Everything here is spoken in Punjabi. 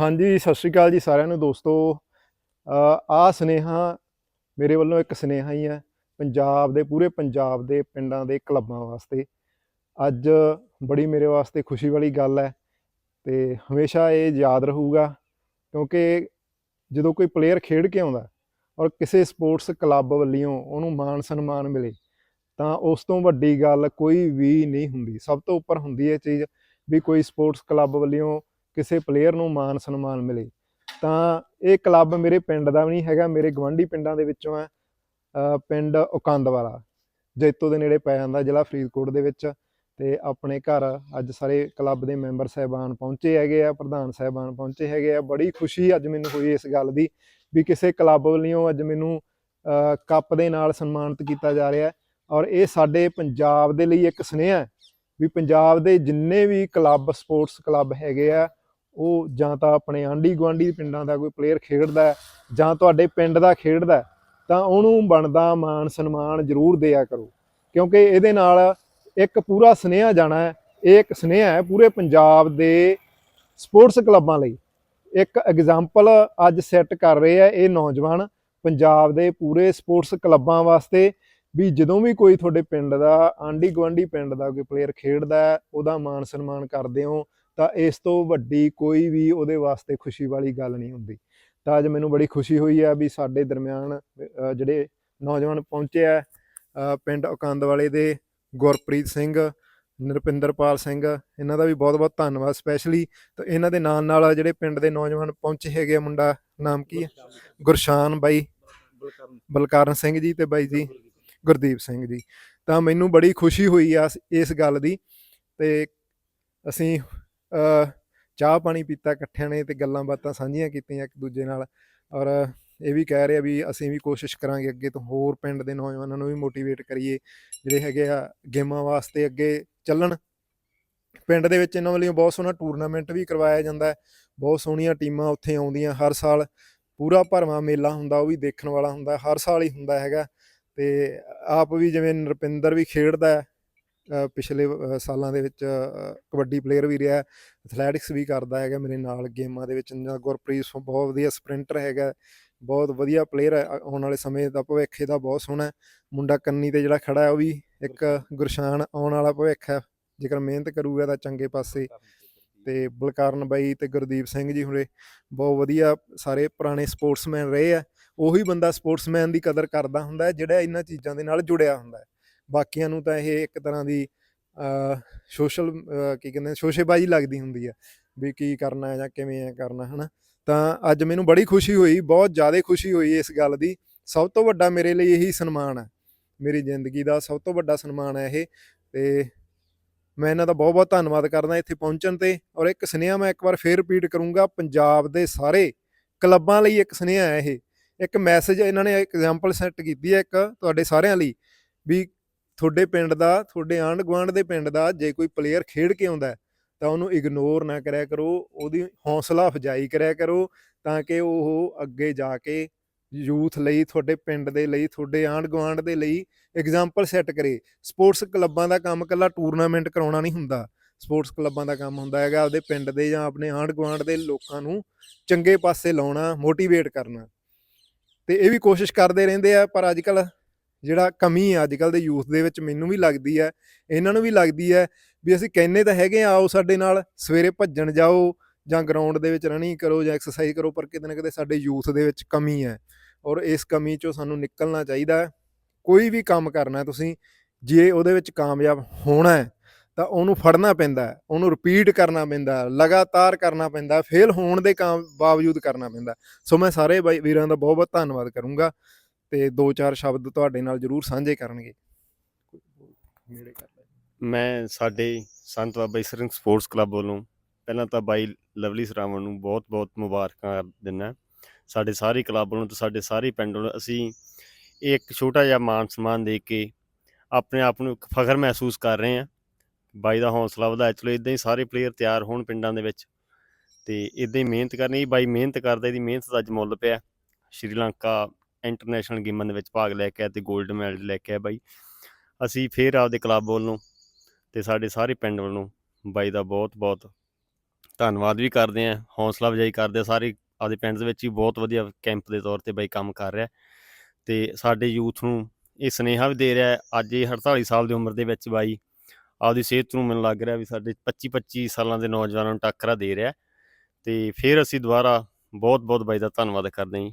ਹਾਂਜੀ, ਸਤਿ ਸ਼੍ਰੀ ਅਕਾਲ ਜੀ ਸਾਰਿਆਂ ਨੂੰ ਦੋਸਤੋ। ਆ ਸੁਨੇਹਾ ਮੇਰੇ ਵੱਲੋਂ ਇੱਕ ਸੁਨੇਹਾ ਹੀ ਹੈ, ਪੰਜਾਬ ਦੇ, ਪੂਰੇ ਪੰਜਾਬ ਦੇ ਪਿੰਡਾਂ ਦੇ ਕਲੱਬਾਂ ਵਾਸਤੇ। ਅੱਜ ਬੜੀ ਮੇਰੇ ਵਾਸਤੇ ਖੁਸ਼ੀ ਵਾਲੀ ਗੱਲ ਹੈ ਤੇ ਹਮੇਸ਼ਾ ਇਹ ਯਾਦ ਰਹੂਗਾ, ਕਿਉਂਕਿ ਜਦੋਂ ਕੋਈ ਪਲੇਅਰ ਖੇਡ ਕੇ ਆਉਂਦਾ ਔਰ ਕਿਸੇ ਸਪੋਰਟਸ ਕਲੱਬ ਵੱਲੋਂ ਉਹਨੂੰ ਮਾਣ ਸਨਮਾਨ ਮਿਲੇ, ਤਾਂ ਉਸ ਤੋਂ ਵੱਡੀ ਗੱਲ ਕੋਈ ਵੀ ਨਹੀਂ ਹੁੰਦੀ। ਸਭ ਤੋਂ ਉੱਪਰ ਹੁੰਦੀ ਹੈ ਚੀਜ਼ ਵੀ ਕੋਈ ਸਪੋਰਟਸ ਕਲੱਬ ਵੱਲੋਂ ਕਿਸੇ ਪਲੇਅਰ ਨੂੰ ਮਾਨ ਸਨਮਾਨ ਮਿਲੇ, ਤਾਂ ਇਹ ਕਲੱਬ ਮੇਰੇ ਪਿੰਡ ਦਾ ਵੀ ਨਹੀਂ ਹੈਗਾ, ਮੇਰੇ ਗਵੰਡੀ ਪਿੰਡਾਂ ਦੇ ਵਿੱਚੋਂ ਹੈ ਪਿੰਡ ਉਕੰਦ ਵਾਲਾ ਜੈਤੋ ਦੇ ਨੇੜੇ ਪੈ ਜਾਂਦਾ ਜ਼ਿਲ੍ਹਾ ਫਰੀਦਕੋਟ ਦੇ ਵਿੱਚ, ਤੇ ਆਪਣੇ ਘਰ ਅੱਜ ਸਾਰੇ ਕਲੱਬ ਦੇ ਮੈਂਬਰ ਸਹਿਬਾਨ ਪਹੁੰਚੇ ਹੈਗੇ ਆ, ਪ੍ਰਧਾਨ ਸਹਿਬਾਨ ਪਹੁੰਚੇ ਹੈਗੇ ਆ, ਬੜੀ ਖੁਸ਼ੀ ਅੱਜ ਮੈਨੂੰ ਹੋਈ ਇਸ ਗੱਲ ਦੀ ਵੀ ਕਿਸੇ ਕਲੱਬ ਵੱਲੋਂ ਅੱਜ ਮੈਨੂੰ ਕੱਪ ਦੇ ਨਾਲ ਸਨਮਾਨਿਤ ਕੀਤਾ ਜਾ ਰਿਹਾ ਔਰ ਇਹ ਸਾਡੇ ਪੰਜਾਬ ਦੇ ਲਈ ਇੱਕ ਸੁਨੇਹਾ ਹੈ। ਵੀ ਪੰਜਾਬ ਦੇ ਜਿੰਨੇ ਵੀ ਕਲੱਬ ਸਪੋਰਟਸ ਕਲੱਬ ਹੈਗੇ ਆ, ਉਹ ਜਾਂ ਤਾਂ ਆਪਣੇ ਆਂਢੀ ਗੁਆਂਢੀ ਪਿੰਡਾਂ ਦਾ ਕੋਈ ਪਲੇਅਰ ਖੇਡਦਾ ਜਾਂ ਤੁਹਾਡੇ ਪਿੰਡ ਦਾ ਖੇਡਦਾ ਤਾਂ ਉਹਨੂੰ ਬਣਦਾ ਮਾਣ, ਸਨਮਾਨ ਜ਼ਰੂਰ ਦਿਆ ਕਰੋ। ਕਿਉਂਕਿ ਇਹਦੇ ਨਾਲ ਇੱਕ ਪੂਰਾ ਸੁਨੇਹਾ ਜਾਣਾ ਹੈ, ਇਹ ਇੱਕ ਸੁਨੇਹਾ ਹੈ ਪੂਰੇ ਪੰਜਾਬ ਦੇ ਸਪੋਰਟਸ ਕਲੱਬਾਂ ਲਈ। ਇੱਕ ਐਗਜ਼ਾਮਪਲ ਅੱਜ ਸੈੱਟ ਕਰ ਰਹੇ ਆ ਇਹ ਨੌਜਵਾਨ ਪੰਜਾਬ ਦੇ ਪੂਰੇ ਸਪੋਰਟਸ ਕਲੱਬਾਂ ਵਾਸਤੇ ਵੀ ਜਦੋਂ ਵੀ ਕੋਈ ਤੁਹਾਡੇ ਪਿੰਡ ਦਾ ਆਂਢੀ ਗੁਆਂਢੀ ਪਿੰਡ ਦਾ ਕੋਈ ਪਲੇਅਰ ਖੇਡਦਾ ਉਹਦਾ ਮਾਣ ਸਨਮਾਨ ਕਰਦੇ ਹੋ ਤਾਂ ਇਸ ਤੋਂ ਵੱਡੀ ਕੋਈ ਵੀ ਉਹਦੇ ਵਾਸਤੇ ਖੁਸ਼ੀ ਵਾਲੀ ਗੱਲ ਨਹੀਂ ਹੁੰਦੀ। ਤਾਂ ਅੱਜ ਮੈਨੂੰ ਬੜੀ ਖੁਸ਼ੀ ਹੋਈ ਹੈ ਵੀ ਸਾਡੇ ਦਰਮਿਆਨ ਜਿਹੜੇ ਨੌਜਵਾਨ ਪਹੁੰਚੇ ਆ ਪਿੰਡ ਉਕੰਦ ਵਾਲੇ ਦੇ ਗੁਰਪ੍ਰੀਤ ਸਿੰਘ ਨਰਪਿੰਦਰਪਾਲ ਸਿੰਘ ਇਹਨਾਂ ਦਾ ਵੀ ਬਹੁਤ-ਬਹੁਤ ਧੰਨਵਾਦ ਸਪੈਸ਼ਲੀ ਤੇ ਇਹਨਾਂ ਦੇ ਨਾਲ ਨਾਲ ਜਿਹੜੇ ਪਿੰਡ ਦੇ ਨੌਜਵਾਨ ਪਹੁੰਚੇ ਹੈਗੇ ਆ ਮੁੰਡਾ ਨਾਮ ਕੀ ਹੈ? ਗੁਰਸ਼ਾਨ। ਬਾਈ। ਬਲਕਾਰਨ ਸਿੰਘ ਜੀ ਤੇ ਬਾਈ ਜੀ। ਗੁਰਦੀਪ ਸਿੰਘ ਜੀ। ਤਾਂ ਮੈਨੂੰ ਬੜੀ ਖੁਸ਼ੀ ਹੋਈ ਆ ਇਸ ਗੱਲ ਦੀ। ਤੇ ਅਸੀਂ ਚਾਹ ਪਾਣੀ ਪੀਤਾ ਇਕੱਠਿਆਂ ਨੇ ਤੇ ਗੱਲਾਂ ਬਾਤਾਂ ਸਾਂਝੀਆਂ ਕੀਤੀਆਂ ਇੱਕ ਦੂਜੇ ਨਾਲ। ਔਰ ਇਹ ਵੀ ਕਹਿ ਰਿਹਾ ਵੀ ਅਸੀਂ ਵੀ ਕੋਸ਼ਿਸ਼ ਕਰਾਂਗੇ ਅੱਗੇ ਤੋਂ ਹੋਰ ਪਿੰਡ ਦੇ ਨੌਜਵਾਨਾਂ ਨੂੰ ਵੀ ਮੋਟੀਵੇਟ ਕਰੀਏ, ਜਿਹੜੇ ਹੈਗੇ ਆ ਗੇਮਾਂ ਵਾਸਤੇ ਅੱਗੇ ਚੱਲਣ। ਪਿੰਡ ਦੇ ਵਿੱਚ ਇਹਨਾਂ ਵੱਲੋਂ ਬਹੁਤ ਸੋਹਣਾ ਟੂਰਨਾਮੈਂਟ ਵੀ ਕਰਵਾਇਆ ਜਾਂਦਾ ਹੈ। ਬਹੁਤ ਸੋਹਣੀਆਂ ਟੀਮਾਂ ਉੱਥੇ ਆਉਂਦੀਆਂ ਹਰ ਸਾਲ। ਪੂਰਾ ਭਰਵਾਂ ਮੇਲਾ ਹੁੰਦਾ, ਉਹ ਵੀ ਦੇਖਣ ਵਾਲਾ ਹੁੰਦਾ, ਹਰ ਸਾਲ ਹੀ ਹੁੰਦਾ ਹੈਗਾ। ਤੇ ਆਪ ਵੀ ਜਿਵੇਂ ਨਰਪਿੰਦਰ ਵੀ ਖੇਡਦਾ ਪਿਛਲੇ ਸਾਲਾਂ ਦੇ ਵਿੱਚ ਕਬੱਡੀ ਪਲੇਅਰ ਵੀ ਰਿਹਾ ਐਥਲੈਟਿਕਸ ਵੀ ਕਰਦਾ ਹੈਗਾ ਮੇਰੇ ਨਾਲ ਗੇਮਾਂ ਦੇ ਵਿੱਚ ਜਾਂ ਗੁਰਪ੍ਰੀਤ ਸੋ ਬਹੁਤ ਵਧੀਆ ਸਪ੍ਰਿੰਟਰ ਹੈਗਾ ਬਹੁਤ ਵਧੀਆ ਪਲੇਅਰ ਹੈ ਆਉਣ ਵਾਲੇ ਸਮੇਂ ਦਾ ਭਵਿੱਖ ਇਹਦਾ ਬਹੁਤ ਸੋਹਣਾ ਮੁੰਡਾ ਕੰਨੀ ਤੇ ਜਿਹੜਾ ਖੜਾ ਹੈ ਉਹ ਵੀ ਇੱਕ ਗੁਰਸ਼ਾਨ ਆਉਣ ਵਾਲਾ ਭਵਿੱਖ ਹੈ, ਜੇਕਰ ਮਿਹਨਤ ਕਰੂਗਾ ਤਾਂ ਚੰਗੇ ਪਾਸੇ ਤੇ ਬਲਕਾਰਨ ਬਾਈ ਤੇ ਗੁਰਦੀਪ ਸਿੰਘ ਜੀ ਹੁਣੇ ਬਹੁਤ ਵਧੀਆ ਸਾਰੇ ਪੁਰਾਣੇ ਸਪੋਰਟਸਮੈਨ ਰਹੇ ਆ ਉਹੀ ਬੰਦਾ ਸਪੋਰਟਸਮੈਨ ਦੀ ਕਦਰ ਕਰਦਾ ਹੁੰਦਾ ਹੈ, ਜਿਹੜਾ ਇਹਨਾਂ ਚੀਜ਼ਾਂ ਦੇ ਨਾਲ ਜੁੜਿਆ ਹੁੰਦਾ ਹੈ। ਬਾਕੀਆਂ ਨੂੰ ਤਾਂ ਇਹ ਇੱਕ ਤਰ੍ਹਾਂ ਦੀ ਸੋਸ਼ਲ ਕੀ ਕਹਿੰਦੇ ਸ਼ੋਸ਼ੇਬਾਜ਼ੀ ਲੱਗਦੀ ਹੁੰਦੀ ਹੈ ਵੀ ਕੀ ਕਰਨਾ ਹੈ ਜਾਂ ਕਿਵੇਂ ਹੈ ਕਰਨਾ, ਹਨਾ? ਤਾਂ ਅੱਜ ਮੈਨੂੰ ਬੜੀ ਖੁਸ਼ੀ ਹੋਈ, ਬਹੁਤ ਜ਼ਿਆਦਾ ਖੁਸ਼ੀ ਹੋਈ ਇਸ ਗੱਲ ਦੀ। ਸਭ ਤੋਂ ਵੱਡਾ ਮੇਰੇ ਲਈ ਇਹੀ ਸਨਮਾਨ ਹੈ, ਮੇਰੀ ਜ਼ਿੰਦਗੀ ਦਾ ਸਭ ਤੋਂ ਵੱਡਾ ਸਨਮਾਨ ਹੈ ਇਹ। ਤੇ ਮੈਂ ਇਹਨਾਂ ਦਾ ਬਹੁਤ ਬਹੁਤ ਧੰਨਵਾਦ ਕਰਦਾ ਇੱਥੇ ਪਹੁੰਚਣ ਤੇ। ਔਰ ਇੱਕ ਸੁਨੇਹਾ ਮੈਂ ਇੱਕ ਵਾਰ ਫੇਰ ਰਿਪੀਟ ਕਰੂੰਗਾ, ਪੰਜਾਬ ਦੇ ਸਾਰੇ ਕਲੱਬਾਂ ਲਈ ਇੱਕ ਸੁਨੇਹਾ ਹੈ ਇਹ। ਇੱਕ ਮੈਸੇਜ ਇਹਨਾਂ ਨੇ ਐਗਜ਼ਾਮਪਲ ਸੈੱਟ ਕੀਤੀ ਹੈ ਇੱਕ ਤੁਹਾਡੇ ਸਾਰਿਆਂ ਲਈ ਵੀ ਤੁਹਾਡੇ ਪਿੰਡ ਦਾ, ਤੁਹਾਡੇ ਆਂਢ ਗੁਆਂਢ ਦੇ ਪਿੰਡ ਦਾ ਜੇ ਕੋਈ ਪਲੇਅਰ ਖੇਡ ਕੇ ਆਉਂਦਾ ਤਾਂ ਉਹਨੂੰ ਇਗਨੋਰ ਨਾ ਕਰਿਆ ਕਰੋ, ਉਹਦੀ ਹੌਸਲਾ ਅਫਜਾਈ ਕਰਿਆ ਕਰੋ ਤਾਂ ਕਿ ਉਹ ਅੱਗੇ ਜਾ ਕੇ ਯੂਥ ਲਈ, ਤੁਹਾਡੇ ਪਿੰਡ ਦੇ ਲਈ, ਤੁਹਾਡੇ ਆਂਢ ਗੁਆਂਢ ਦੇ ਲਈ ਐਗਜ਼ਾਮਪਲ ਸੈੱਟ ਕਰੇ। ਸਪੋਰਟਸ ਕਲੱਬਾਂ ਦਾ ਕੰਮ ਕੱਲਾ ਟੂਰਨਾਮੈਂਟ ਕਰਾਉਣਾ ਨਹੀਂ ਹੁੰਦਾ। ਸਪੋਰਟਸ ਕਲੱਬਾਂ ਦਾ ਕੰਮ ਹੁੰਦਾ ਹੈਗਾ ਆਪਦੇ ਪਿੰਡ ਦੇ ਜਾਂ ਆਪਣੇ ਆਂਢ ਗੁਆਂਢ ਦੇ ਲੋਕਾਂ ਨੂੰ ਚੰਗੇ ਪਾਸੇ ਲਾਉਣਾ ਮੋਟੀਵੇਟ ਕਰਨਾ। ਤੇ ਇਹ ਵੀ ਕੋਸ਼ਿਸ਼ ਕਰਦੇ ਰਹਿੰਦੇ ਆ, ਪਰ ਅੱਜ ਕੱਲ ਜਿਹੜਾ ਕਮੀ ਹੈ ਅੱਜ ਕੱਲ ਦੇ ਯੂਥ ਦੇ ਵਿੱਚ ਮੈਨੂੰ ਵੀ ਲੱਗਦੀ ਹੈ ਇਹਨਾਂ ਨੂੰ ਵੀ ਲੱਗਦੀ ਹੈ ਵੀ ਅਸੀਂ ਕਹਿੰਨੇ ਤਾਂ ਹੈਗੇ ਆਓ ਸਾਡੇ ਨਾਲ ਸਵੇਰੇ ਭੱਜਣ ਜਾਓ ਜਾਂ ਗਰਾਊਂਡ ਦੇ ਵਿੱਚ ਰਨਿੰਗ ਕਰੋ ਜਾਂ ਐਕਸਰਸਾਈਜ਼ ਕਰੋ, ਪਰ ਕਿਤੇ ਨਾ ਕਿਤੇ ਸਾਡੇ ਯੂਥ ਦੇ ਵਿੱਚ ਕਮੀ ਹੈ ਔਰ ਇਸ ਕਮੀ ਚੋਂ ਸਾਨੂੰ ਨਿਕਲਣਾ ਚਾਹੀਦਾ। ਕੋਈ ਵੀ ਕੰਮ ਕਰਨਾ ਤੁਸੀਂ, ਜੇ ਉਹਦੇ ਵਿੱਚ ਕਾਮਯਾਬ ਹੋਣਾ ਹੈ ਤਾਂ ਉਹਨੂੰ ਫੜਨਾ ਪੈਂਦਾ ਉਹਨੂੰ ਰਿਪੀਟ ਕਰਨਾ ਪੈਂਦਾ ਲਗਾਤਾਰ ਕਰਨਾ ਪੈਂਦਾ ਫੇਲ ਹੋਣ ਦੇ ਕਾਮ ਬਾਵਜੂਦ ਕਰਨਾ ਪੈਂਦਾ ਸੋ ਮੈਂ ਸਾਰੇ ਬਾਈ ਵੀਰਾਂ ਦਾ ਬਹੁਤ ਬਹੁਤ ਧੰਨਵਾਦ ਕਰੂੰਗਾ ਤੇ ਦੋ ਚਾਰ ਸ਼ਬਦ ਤੁਹਾਡੇ ਨਾਲ ਜਰੂਰ ਸਾਂਝੇ ਕਰਨਗੇ। ਮੈਂ ਸਾਡੇ ਸੰਤ ਬਾਬਾ ਈਸਰ ਸਪੋਰਟਸ ਕਲੱਬ ਵੱਲੋਂ ਪਹਿਲਾਂ ਤਾਂ ਬਾਈ ਲਵਲੀ ਸਰਾਵਣ ਨੂੰ ਬਹੁਤ-ਬਹੁਤ ਮੁਬਾਰਕਾਂ ਦਿੰਦਾ ਸਾਡੇ ਸਾਰੇ ਕਲੱਬ ਵੱਲੋਂ ਤੇ ਸਾਡੇ ਸਾਰੇ ਪਿੰਡ ਵੱਲੋਂ ਅਸੀਂ ਇਹ ਇੱਕ ਛੋਟਾ ਜਿਹਾ ਮਾਨ ਸਨਮਾਨ ਦੇ ਕੇ ਆਪਣੇ ਆਪ ਨੂੰ ਇੱਕ ਫਖਰ ਮਹਿਸੂਸ ਕਰ ਰਹੇ ਹਾਂ। ਬਾਈ ਦਾ ਹੌਸਲਾ ਵਧਾਇਆ। ਚਲੋ ਇਦਾਂ ਹੀ ਸਾਰੇ ਪਲੇਅਰ ਤਿਆਰ ਹੋਣ ਪਿੰਡਾਂ ਦੇ ਵਿੱਚ। ਤੇ ਇਦਾਂ ਹੀ ਮਿਹਨਤ ਕਰਨੀ, ਬਾਈ ਮਿਹਨਤ ਕਰਦਾ, ਇਹਦੀ ਮਿਹਨਤ ਦਾ ਅੱਜ ਮੁੱਲ ਪਿਆ। ਸ਼੍ਰੀਲੰਕਾ ਇੰਟਰਨੈਸ਼ਨਲ ਗੇਮਾਂ ਦੇ ਵਿੱਚ ਭਾਗ ਲੈ ਕੇ ਆਇਆ ਤੇ 골ਡ ਮੈਡਲ ਲੈ ਕੇ ਆਇਆ ਬਾਈ। ਅਸੀਂ ਫੇਰ ਆਪਦੇ ਕਲੱਬ ਵੱਲੋਂ ਤੇ ਸਾਡੇ ਸਾਰੇ ਪਿੰਡ ਵੱਲੋਂ ਬਾਈ ਦਾ ਬਹੁਤ ਬਹੁਤ ਧੰਨਵਾਦ ਵੀ ਕਰਦੇ ਹਾਂ। ਹੌਸਲਾ ਅਫਜ਼ਾਈ ਕਰਦੇ ਹਾਂ। ਸਾਰੇ ਆਪਦੇ ਪਿੰਡ ਦੇ ਵਿੱਚ ਹੀ ਬਹੁਤ ਵਧੀਆ ਕੈਂਪ ਦੇ ਤੌਰ ਤੇ ਬਾਈ ਕੰਮ ਕਰ ਰਿਹਾ। ਤੇ ਸਾਡੇ ਯੂਥ ਨੂੰ ਇਹ ਸੁਨੇਹਾ ਵੀ ਦੇ ਰਿਹਾ ਅੱਜ ਇਹ 48 ਸਾਲ ਦੀ ਉਮਰ ਦੇ ਵਿੱਚ ਬਾਈ ਆਪਦੀ ਸਿਹਤ ਨੂੰ ਮੈਨੂੰ ਲੱਗ ਰਿਹਾ ਵੀ ਸਾਡੇ 25 25 ਸਾਲਾਂ ਦੇ ਨੌਜਵਾਨਾਂ ਨੂੰ ਟੱਕਰਾ ਦੇ ਰਿਹਾ ਹੈ। ਤੇ ਫਿਰ ਅਸੀਂ ਦੁਬਾਰਾ ਬਹੁਤ ਬਹੁਤ ਬਾਈ ਦਾ ਧੰਨਵਾਦ ਕਰਦੇ ਹਾਂ ਜੀ